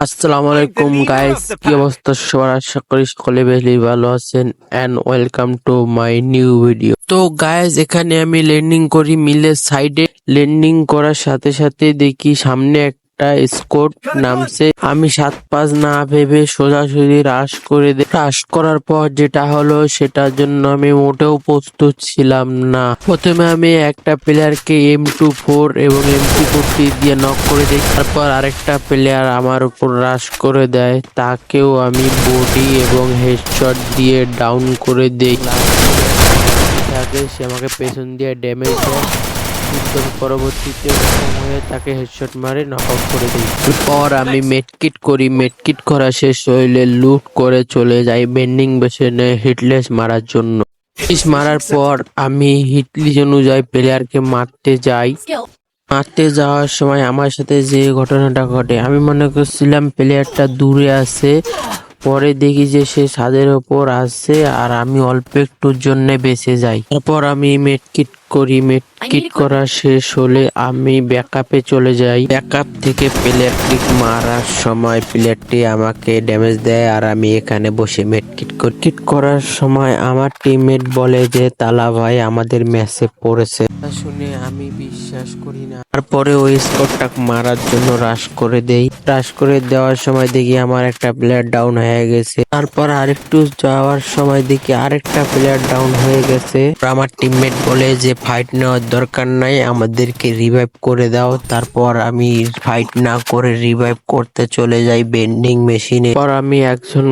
আসসালামু আলাইকুম গাইস কি অবস্থা সবার? আশা করি সকলে বেশি ভালো আছেন। And welcome to my new video তো গাইস এখানে আমি ল্যান্ডিং করি মিলের সাইডে ল্যান্ডিং করার সাথে সাথে দেখি সামনে একটা স্কোট নামছে। আমি সাত পাঁচ না ভেবে সোজাসুজি রাশ করে রাশ করার পর যেটা হলো সেটার জন্য আমি মোটেও প্রস্তুত ছিলাম না। প্রথমে আমি একটা প্লেয়ারকে এম টু ফোর এবং এম টু ফোরটি দিয়ে নক করে দিই। তারপর আরেকটা প্লেয়ার আমার উপর রাশ করে দেয়। তাকেও আমি বডি এবং হেডশট দিয়ে ডাউন করে দেই। সে আমাকে পেছন দিয়ে ড্যামেজ দেয়। কিন্তু পরবর্তীতে হয়ে তাকে হেডশট মারে নক আউট করে দিই পর আমি মেটকিট করি মেটকিট করা শেষ হইলে লুট করে চলে যাই বেন্ডিং বেসনে হিটলেস মারার জন্য। হিটলিস মারার পর আমি হিটলিস অনুযায়ী প্লেয়ারকে মারতে যাই। মারতে যাওয়ার সময় আমার সাথে যে ঘটনাটা ঘটে আমি মনে করছিলাম প্লেয়ারটা দূরে আছে পরে দেখি যে সে ছাদের ওপর আছে আর আমি অল্প একটুর জন্য বেঁচে যাই। তারপর আমি মেটকিট করি মেটকিট করা শেষ হলে আমি ব্যাকআপে চলে যাই। ব্যাকআপ থেকে প্লেয়ারটি মারার সময় প্লেয়ারটি আমাকে ড্যামেজ দেয় আর আমি এখানে বসে মেটকিট করি। কিট করার সময় আমার টিমমেট বলে যে তালা ভাই আমাদের ম্যাচে পড়েছে। শুনে আমি বিশ্বাস করি না। তারপরে ওই স্কোরটা মারার জন্য রাশ করে দেই। রাশ করে দেওয়ার সময় দেখি আমার একটা প্লেয়ার ডাউন হয়ে গেছে। তারপর আরেকটু যাওয়ার সময় দেখি আরেকটা প্লেয়ার ডাউন হয়ে গেছে। আমার টিমমেট বলে যে ফাইট নেওয়ার দরকার নাই, আমাদেরকে রিভাইভ করে দাও। তারপর আমি ফাইট না করে রিভাইভ করতে চলে যাই বেন্ডিং মেশিনে পর আমি একজন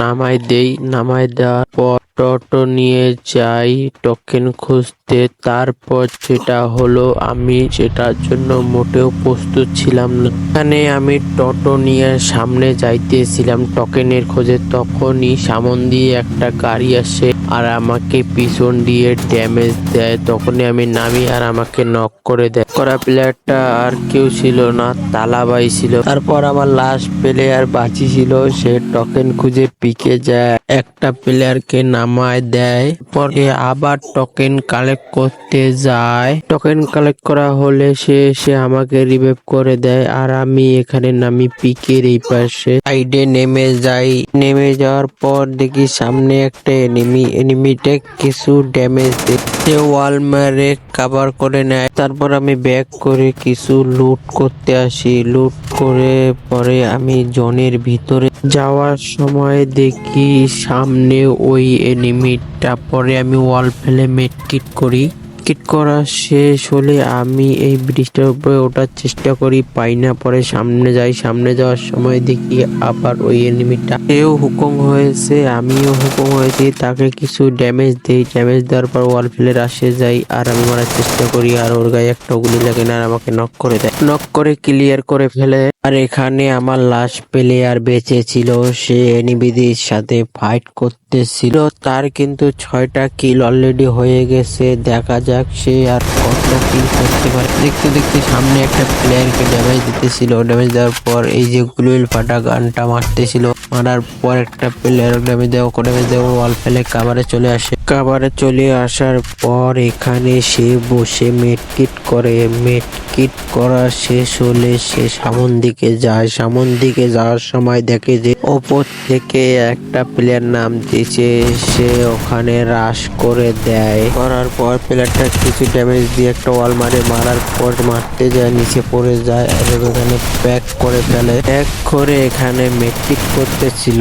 নামাই দেই নামাই দেওয়ার পর টোটো নিয়ে যাই টোকেন খুঁজতে। তারপর যেটা হলো, আমি সেটার জন্য মোটেও প্রস্তুত ছিলাম না। এখানে আমি টোটো নিয়ে সামনে যাইতেছিলাম টোকেনের খোঁজে। তখনই সামন দিয়ে একটা গাড়ি আসে আর আমাকে পিছন দিয়ে ড্যামেজ দেয়। তখনই আমি নামি আর আমাকে নক করে দেয়। করা প্লেয়ারটা আর কেউ ছিল না তালাবাই ছিল। তারপর আমার লাস্ট প্লেয়ার বাঁচি ছিল, সে টোকেন খুঁজে পিকে যায়। একটা প্লেয়ারকে নামায় দেয়, পরে আবার টোকেন কালেক্ট করতে যায়। টোকেন কালেক্ট করা হলে সে এসে আমাকে রিভাইভ করে দেয় আর আমি এখানে নামি পিকের এই পাশে। সাইডে নেমে যাই। নেমে যাওয়ার পর দেখি সামনে একটা এনিমি এনিমিটা কিছু ড্যামেজ দেয় সে ওয়াল মারে কাভার করে নেয়। তারপর আমি ব্যাক করে কিছু লুট করতে আসি। লুট করে পরে আমি জনের ভিতরে যাওয়ার সময় দেখি সামনে ওই এনিমিটা পরে আমি ওয়াল ফেলে মেটকিট করি। কিট করা শেষ হলে আমি এই ব্রিজটার উপরে ওঠার চেষ্টা করি, পাই না, পরে সামনে যাই। সামনে যাওয়ার সময় দেখি আবার ওই এনিমিটা। সেও হুকুম হয়েছে, আমিও হুকুম হয়েছি, তাকে কিছু ড্যামেজ দিই। ড্যামেজ দেওয়ার পর ওয়াল ফেলে রাশে যাই, আর আমি মারার চেষ্টা করি, আর ওর গায়ে একটা গুলি লাগে না, আর আমাকে নক করে দেয়। নক করে ক্লিয়ার করে ফেলে। আর এখানে আমার লাস্ট প্লেয়ার বেঁচে ছিল, সে এনিমিদের সাথে ফাইট করতেছিল তার কিন্তু ছয়টা কিল অলরেডি হয়ে গেছে। দেখা যাক সে আর কত কিল করতে পারে। দেখতে দেখতে সামনে একটা প্লেয়ারকে ড্যামেজ দিতেছিল। ড্যামেজ দেওয়ার পর এই যে গ্লুয়েল ফাটা গানটা মারতেছিল। মারার পর একটা প্লেয়ার ড্যামেজ দেওয়া ড্যামেজ দেওয়া ওয়াল ফেলে কাভারে চলে আসে। কাভারে চলে আসার পর এখানে সে বসে মেটকিট করে। মেটকিট করা শেষ হলে সে সামন দিকে যায়। সামন দিকে যাওয়ার সময় দেখে যে ওপর থেকে একটা প্লেয়ার নাম দিয়েছে। সে ওখানে রাশ করে দেয়। করার পর প্লেয়ারটা কিছু ড্যামেজ দিয়ে একটা ওয়াল মারে। মারার পর মারতে যায়, নিচে পড়ে যায় এবং এখানে প্যাক করে ফেলে। প্যাক করে এখানে মেটকিট করতেছিল।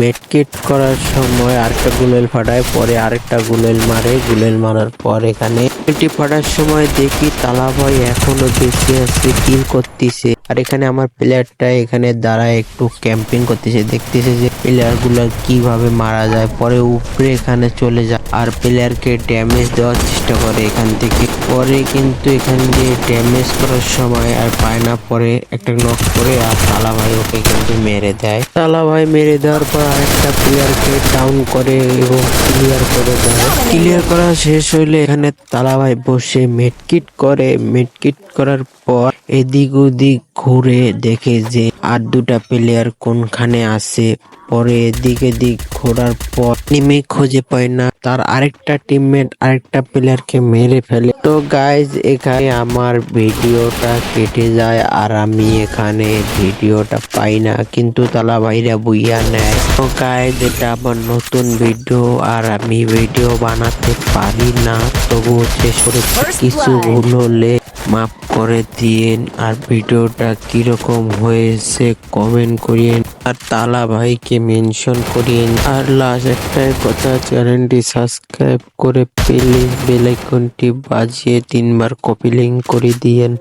মেটকিট করার সময় আরেকটা গুলেল ফাটায় পরে আরেকটা গুলেল মারে, গুলেল মারার পর এখানে এটি ফাটার সময় দেখি তালা ভাই এখনও বেঁচে আছে কিল করতেছে। আর এখানে আমার প্লেয়ারটা এখানে দাঁড়ায় একটু ক্যাম্পিং করতেছে। দেখতেছে যে প্লেয়ারগুলো কীভাবে মারা যায়, পরে উপরে এখানে চলে যায় আর প্লেয়ারকে ড্যামেজ দেওয়ার চেষ্টা করে এখান থেকে। পরে কিন্তু এখান দিয়ে ড্যামেজ করার সময় আর পায় না, পরে একটা নক করে আর তালা ভাই ওকে কিন্তু মেরে দেয়। তালা ভাই মেরে দেওয়ার পর আরেকটা প্লেয়ারকে ডাউন করে এবং ক্লিয়ার করে দেয়। ক্লিয়ার করা শেষ হইলে এখানে তালা ভাই বসে মেটকিট করে। মেটকিট করার পর এদিক ওদিক ঘুরে দেখে যে আর দুটা প্লেয়ার কোনখানে আছে। পরে এদিক দিক ঘোরার পর নেমে খুঁজে পায় না। তার আরেকটা টিমমেট আরেকটা প্লেয়ারকে মেরে ফেলে। তো গাইজ এখানে আমার ভিডিওটা কেটে যায় আর আমি এখানে ভিডিওটা পাই না। কিন্তু তালা ভাইরা বুইয়া নেয়। তো গাইজ এটা আমার নতুন ভিডিও আর আমি ভিডিও বানাতে পারি না। তবুও করে কিছু ভুল হলে মাফ করে দিয়েন। আর ভিডিওটা কীরকম হয়েছে কমেন্ট করিয়েন। আর তালা ভাইকে মেনশন করিয়েন। আর লাস্ট একটাই কথা চ্যানেলটি সাবস্ক্রাইব করে প্লিজ বেল আইকনটি বাজিয়ে তিনবার কপি লিঙ্ক করে দিয়েন।